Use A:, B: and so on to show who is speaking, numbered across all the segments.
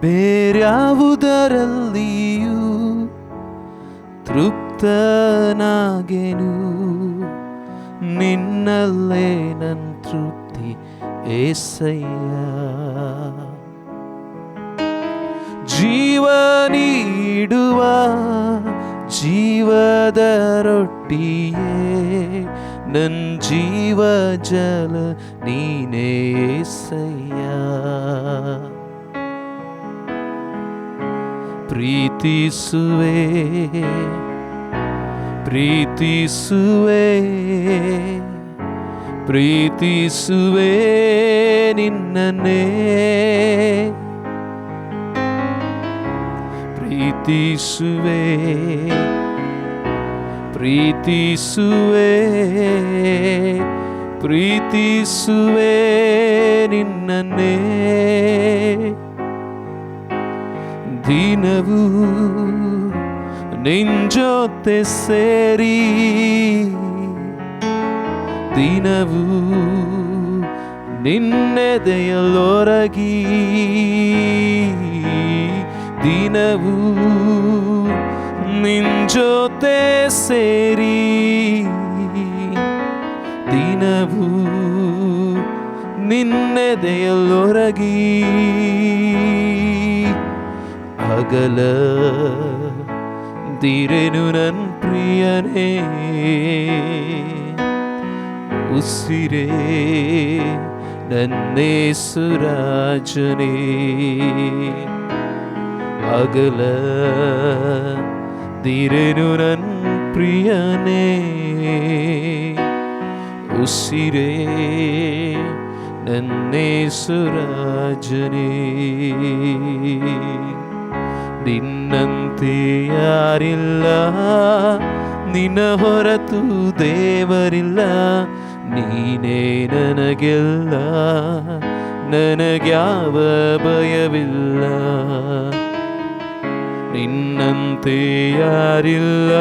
A: ಬೇರ್ಯಾವುದರಲ್ಲಿಯೂ ತೃಪ್ತನಾಗೆನು. ನಿನ್ನಲ್ಲೇ ನನ್ ತೃಪ್ತಿ ಏಸಯ್ಯ. ಜೀವ ನೀಡುವ ಜೀವದ ರೊಟ್ಟಿಯೇ ನನ್ ಜೀವ ಜಲ ನೀನೇ ಏಸಯ್ಯ. ಪ್ರೀತಿಸುವೆ ಪ್ರೀತಿಸುವೆ ಪ್ರೀತಿಸುವೆ ನಿನ್ನನೇ ಪ್ರೀತಿಸುವೆ ಪ್ರೀತಿಸುವೆ ಪ್ರೀತಿಸುವೆ ನಿನ್ನನ್ನೇ. ದಿನವೂ ನಿಂಜೊತೆ ಸೇರಿ ದಿನವೂ ನಿನ್ನೆದೆಯಲೊರಗಿ ದಿನವೂ ನಿಂಜೊತೆ ಸೇರಿ ದಿನವೂ ನಿನ್ನೆದೆಯಲೊರಗಿ പകല തിരനുനൻ പ്രിയനേ ഉസിരേ നന്നേ സുരാജനേ. പകല തിരനുനൻ പ്രിയനേ ഉസിരേ നന്നേ സുരാജനേ. ನಿನ್ನಂತೆ ಯಾರಿಲ್ಲ ನಿನ್ನ ಹೊರತು ದೇವರಿಲ್ಲ. ನೀನೇ ನನಗೆಲ್ಲ. ನನಗ್ಯಾವ ಭಯವಿಲ್ಲ. ನಿನ್ನಂತೆ ಯಾರಿಲ್ಲ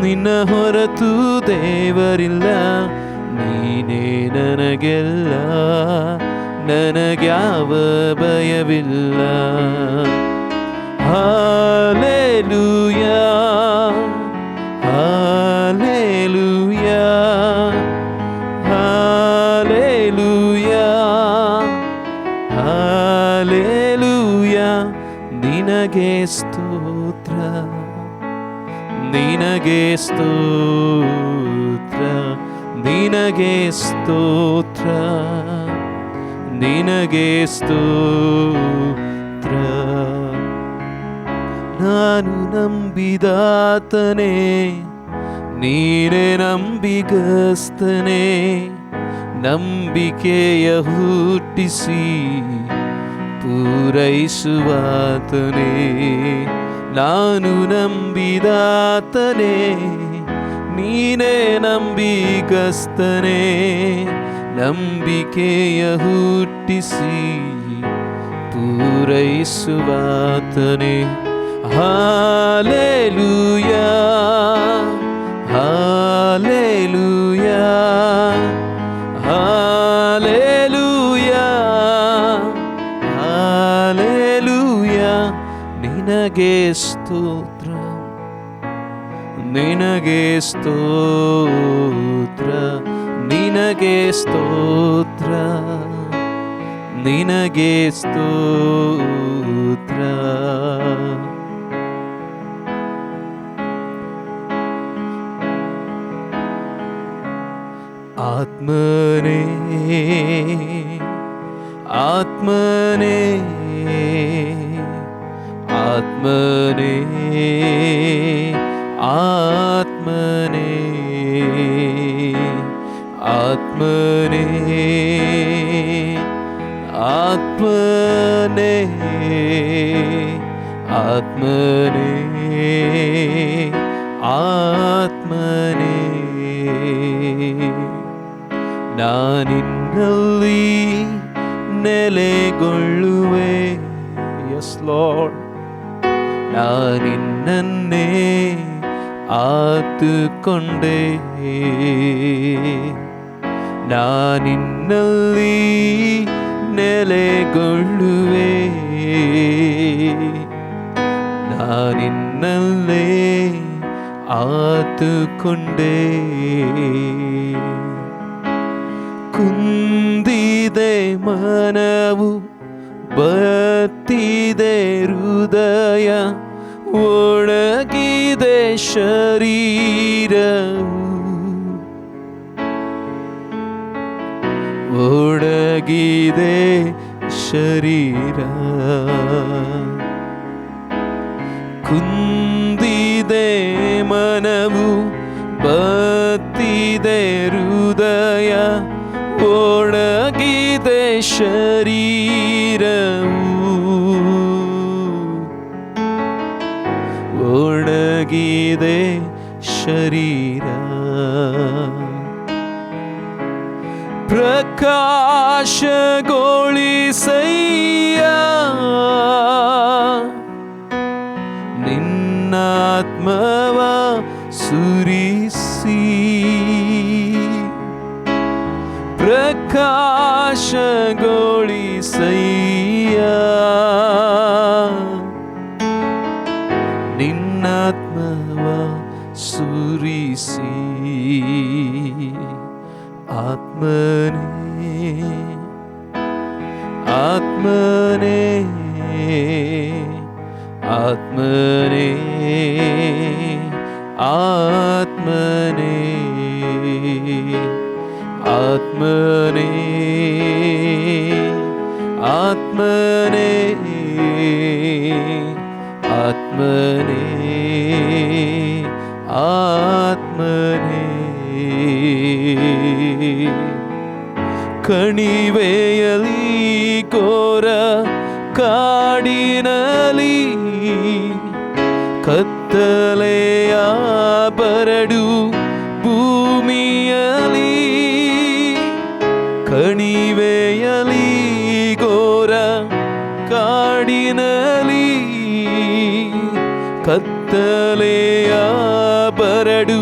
A: ನಿನ್ನ ಹೊರತು ದೇವರಿಲ್ಲ. ನೀನೇ ನನಗೆಲ್ಲ. ನನಗ್ಯಾವ ಭಯವಿಲ್ಲ. ಹಾಲೆಲೂಯಾ ಹಾಲೆಲೂಯಾ ಹಾಲೆಲೂಯಾ ಹಾಲೆಲೂಯಾ ನಿನಗೆ ಸ್ತೋತ್ರ. ನಿನಗೆ ಸ್ತೋತ್ರ. ನಿನಗೆ ಸ್ತೋತ್ರ. ನಿನಗೆ ಸ್ತೋತ್ರ. ನಾನು ನಂಬಿದಾತನೇ ನೀನೇ ನಂಬಿಗಸ್ತನೇ ನಂಬಿಕೆಯ ಹುಟ್ಟಿಸಿ ಪೂರೈಸುವಾತನೇ. ನಾನು ನಂಬಿದಾತನೇ ನೀನೇ ನಂಬಿಗಸ್ತನೇ ನಂಬಿಕೆಯ ಹುಟ್ಟಿಸಿ ಪೂರೈಸುವಾತನೇ. ಹಾಲೆಲೂಯಾ ಹಾಲೆಲೂಯಾ ಹಾಲೆಲೂಯಾ ಹಾಲೆಲೂಯಾ ನಿನಗೆ ಸ್ತೋತ್ರ. ನಿನಗೆ ಸ್ತೋತ್ರ. ನಿನಗೆ ಸ್ತೋತ್ರ. ನಿನಗೆ ಸ್ತೋತ್ರ. ആത്മനെ ആത്മനെ ആത്മനെ ആത്മനെ ആത്മനെ ആത്മനെ ആത്മനെ ഞാനിന്നല്ലി നിലകൊള്ളുവേ. Yes load ഞാനിന്നെ ആത്തുകൊണ്ടേ. ഞാനിന്നല്ലി നിലകൊള്ളുവേ. ഞാനിന്നല്ലേ ആത്തുകൊണ്ടേ. ಕುಂದಿದೆ ಮನವು ಬತ್ತಿದೆ ಹೃದಯ ಒಣಗಿದೆ ಶರೀರವು. ಒಣಗಿದೆ ಶರೀರ. ಕುಂದಿದೆ ಮನವು ಬತ್ತಿದೆ ಹೃದಯ ಶರೀರವು ಒಣಗಿದೆ ಶರೀರ ಪ್ರಕಾಶ ആത്മനേ ആത്മനേ ആത്മനേ ആത്മനേ ആത്മനേ ആത്മനേ ആത്മനേ ആത്മ ಕಣಿವೆಯಲಿ ಕೋರ ಕಾಡಿನಲಿ ಕತ್ತಲೆಯ ಬರಡು ಭೂಮಿಯಲಿ ಕಣಿವೆಯಲಿ ಕೋರ ಕಾಡಿನಲಿ ಕತ್ತಲೆಯ ಬರಡು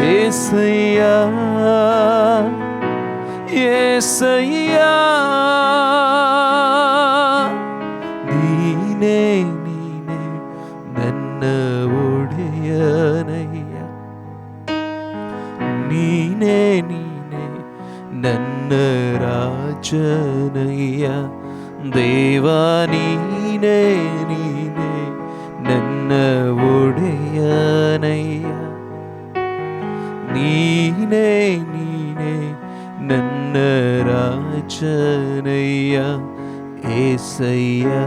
A: ஏசையா ஏசையா நீனே நீனே நன்ன உடையனையா. நீனே நீனே நன்ன ராஜனையா. தேவா நீனே நீனே மோட்சனையா ஏசையா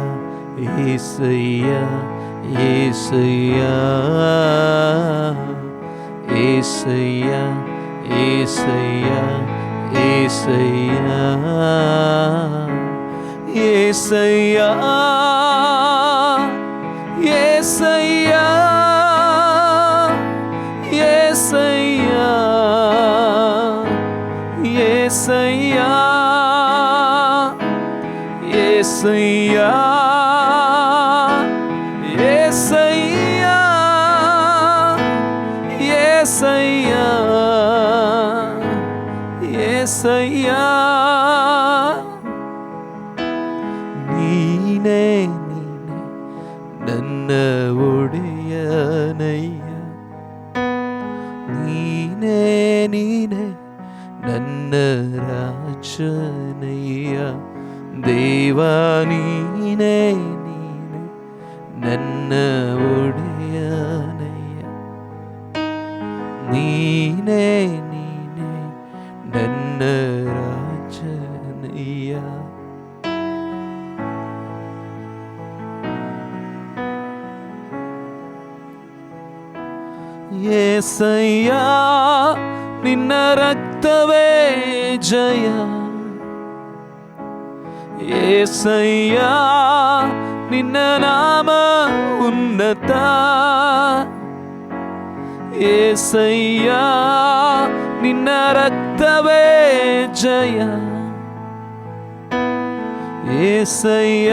A: ஏசையா ஏசையா ஏசையா ஏசையா ஏசையா ஏசையா ஏசையா நீனே நீனே நன்ன ஒடையனைய நீனே நீனே நன்ன ராஜனையா. தேவா நீனே நீனே நன்ன ஒடையனை ನಿನ್ನ ರಕ್ತವೇ ಜಯ ಏಸಯ್ಯ ನಿನ್ನ ನಾಮ ಉನ್ನತ ಏಸಯ್ಯ ನಿನ್ನ ರಕ್ತವೇ ಜಯ ಏಸಯ್ಯ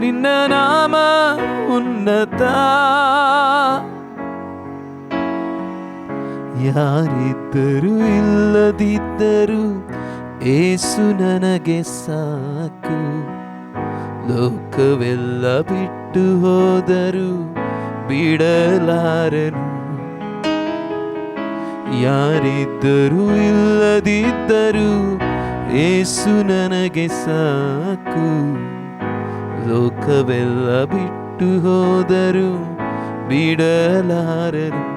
A: ನಿನ್ನ ನಾಮ ಉನ್ನತ ಯಾರಿದ್ದರು ಇಲ್ಲದಿದ್ದರೂ ಏಸು ನನಗೆ ಸಾಕು. ಲೋಕವೆಲ್ಲ ಬಿಟ್ಟು ಹೋದರು ಬಿಡಲಾರನು. ಯಾರಿದ್ದರೂ ಇಲ್ಲದಿದ್ದರೂ ಏಸು ನನಗೆ ಸಾಕು. ಲೋಕವೆಲ್ಲ ಬಿಟ್ಟು ಹೋದರು ಬಿಡಲಾರರು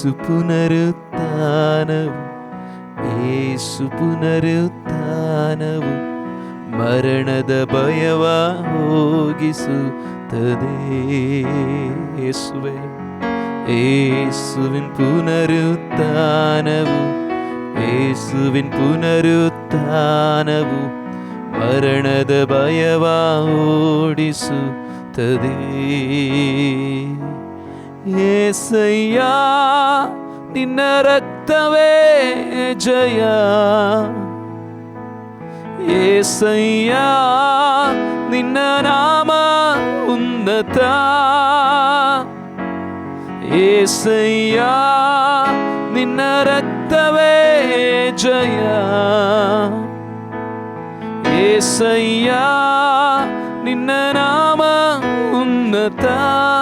A: ಏಸು ಪುನರುತ್ಥಾನವು ಏಸು ಪುನರುತ್ಥಾನವು ಮರಣದ ಭಯವ ಹೋಗಿಸುತ್ತದೆ ಯೇಸುವೆ ಏಸುವಿನ್ ಪುನರುತ್ಥಾನವು ಏಸುವಿನ್ ஏசையா நின்ன ரத்தவே ஜயா. ஏசையா நின்ன நாம உன்னத. ஏசையா நின்ன ரத்தவே ஜயா. ஏசையா நின்ன நாம உன்னதா.